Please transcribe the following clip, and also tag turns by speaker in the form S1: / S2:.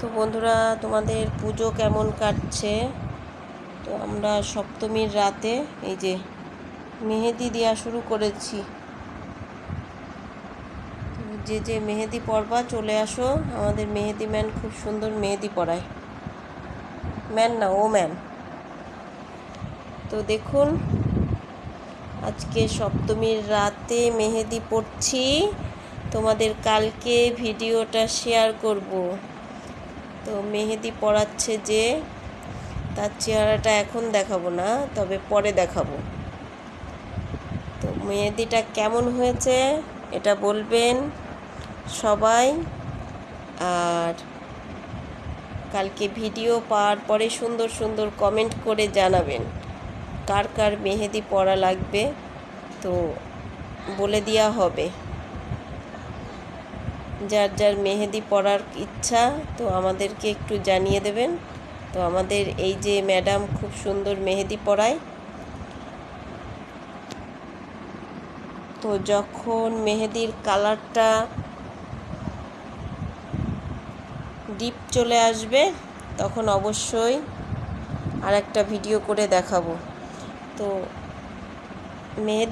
S1: তো বন্ধুরা, তোমাদের পুজো কেমন কাটছে? তো আমরা সপ্তমীর রাতে এই যে মেহেদি দেওয়া শুরু করেছি। যে যে মেহেদি পরবা, চলে আসো। আমাদের মেহেদি ম্যান খুব সুন্দর মেহেদি পরায়। ম্যান না, ও ম্যান। তো দেখুন, আজকে সপ্তমীর রাতে মেহেদি পড়ছি তোমাদের কালকে ভিডিওটা শেয়ার করব। তো মেহেদি পড়াচ্ছে যে, তার চেহারাটা এখন দেখাবো না, তবে পরে দেখাবো। তো মেহেদিটা কেমন হয়েছে এটা বলবেন সবাই। আর কালকে ভিডিও পাওয়ার পরে সুন্দর সুন্দর কমেন্ট করে জানাবেন কার কার মেহেদি পড়া লাগবে, তো বলে দেওয়া হবে। যার যার মেহেদি পরার ইচ্ছা, তো আমাদেরকে একটু জানিয়ে দেবেন। তো আমাদের এই যে ম্যাডাম খুব সুন্দর মেহেদি পরায়। তো যখন মেহেদির কালারটা ডিপ চলে আসবে, তখন অবশ্যই আর একটা ভিডিও করে দেখাবো। তো মেহেদি